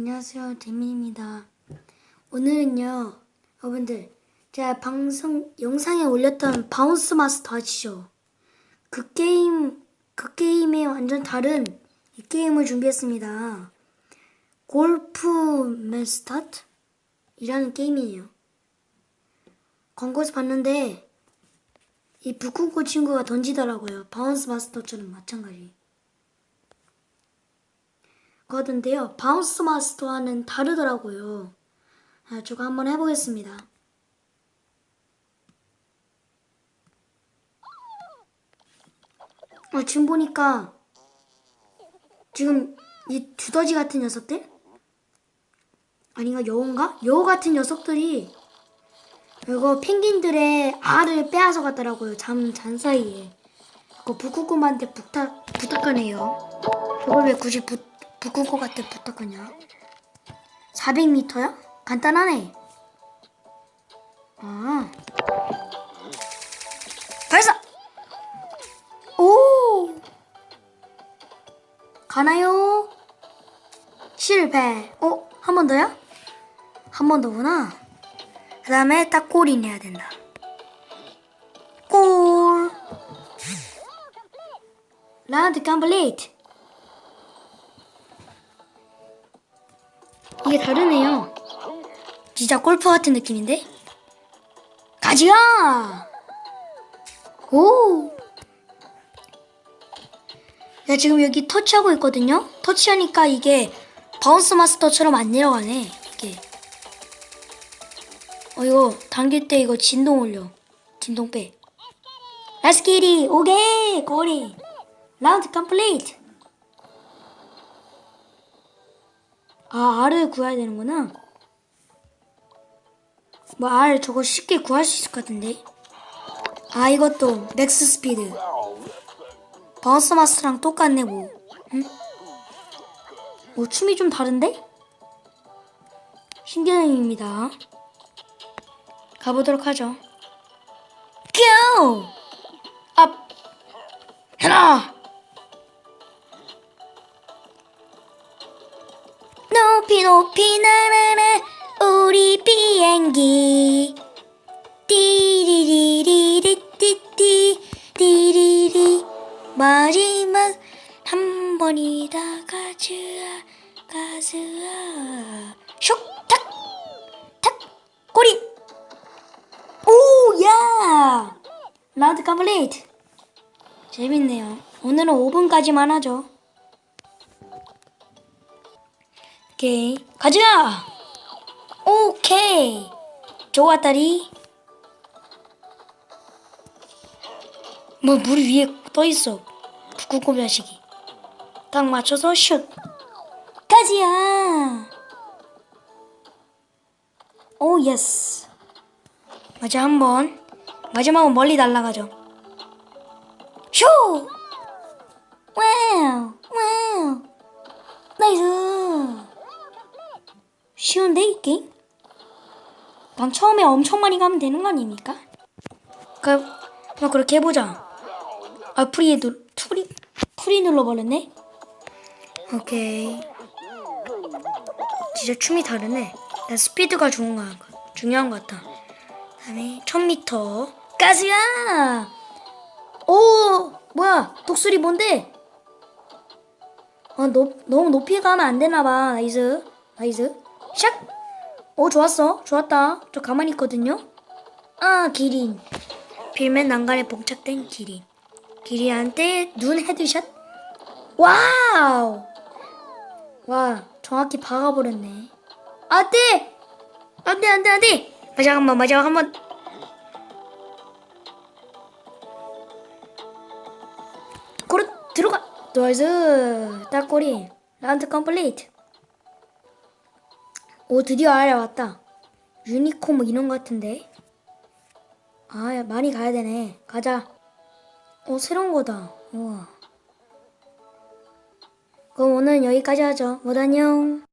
안녕하세요, 재민입니다. 오늘은요, 여러분들, 제가 방송, 영상에 올렸던 바운스 마스터 아시죠? 그 게임, 그 게임에 완전 다른 이 게임을 준비했습니다. 골프 맨스타트? 이라는 게임이에요. 광고에서 봤는데, 이 북쿠고 친구가 던지더라고요. 바운스 마스터처럼 마찬가지. 거든데요. 바운스 마스터와는 다르더라고요. 아, 저거 한번 해보겠습니다. 어, 지금 보니까 지금 이 두더지 같은 녀석들? 아닌가 여우인가? 여우 같은 녀석들이 이거 펭귄들의 알을 빼앗아 갔더라고요. 잠, 잔 사이에. 그거 북쿠꾸한테 부탁, 부탁하네요. 저걸 왜 굳이 부, 북쿠꾸한테 부탁하냐? 400m야? 간단하네. 아. 발사! 오! 가나요? 실패. 어? 한 번 더야? 한 번 더구나. 그 다음에 딱 골이 내야 된다. 골! 라운드 컴플리트! 이게 다르네요. 진짜 골프 같은 느낌인데? 가지야! 오! 나 지금 여기 터치하고 있거든요? 터치하니까 이게 바운스 마스터처럼 안 내려가네. 이게. 어, 이거 당길 때 이거 진동 올려. 진동 빼. It! 오케이! 고리! 라운드 컴플리트! 아, 알을 구해야 되는구나. 뭐, 알 저거 쉽게 구할 수 있을 것 같은데. 아, 이것도 맥스 스피드. 바운스 마스랑 똑같네, 뭐. 응? 뭐, 춤이 좀 다른데? 신기함입니다. 가보도록 하죠. 고! 업! 하나! 높이 높이 날아라 우리 비행기. 띠리리리리띠띠 띠리리. 마지막 한 번이다 가즈아 가즈아. 슉탁 탁 꼬리. 오야! 라운드 컴플리트 재밌네요. 오늘은 5분까지만 하죠 오케이. 가자! 오케이. 좋았다리 뭐물 위에 떠 있어. 북극곰 자식이 딱 맞춰서 슛 가지야! 오 예스. 맞아 한 번. 마지막은 멀리 날아가죠. 슈! 와우! 와우! 나이스 쉬운데 이 게임? 난 처음에 엄청 많이 가면 되는 거 아닙니까? 그, 그럼 그렇게 해보자. 아 프리 누 프리 프리 눌러버렸네. 오케이. 진짜 춤이 다르네. 나 스피드가 좋은 거 중요한 것 같아. 그다음에 1000m 가즈야. 오 뭐야 독수리 뭔데? 아, 높, 너무 높이 가면 안 되나 봐. 나이스. 나이스. 샥! 오, 좋았어. 좋았다. 저 가만히 있거든요. 아, 기린. 빌면 난간에 봉착된 기린. 기린한테 눈 헤드샷. 와우! 와, 정확히 박아버렸네. 안 돼! 안 돼, 안 돼, 안 돼! 마지막 한 번, 마지막 한 번. 고르, 들어가! 나이스! 딱꼬리. 라운드 컴플리트. 오 드디어 알아왔다. 유니콘 뭐 이런 거 같은데. 아 야, 많이 가야 되네. 가자. 오 새로운 거다. 우와. 그럼 오늘 여기까지 하죠. 모두 안녕.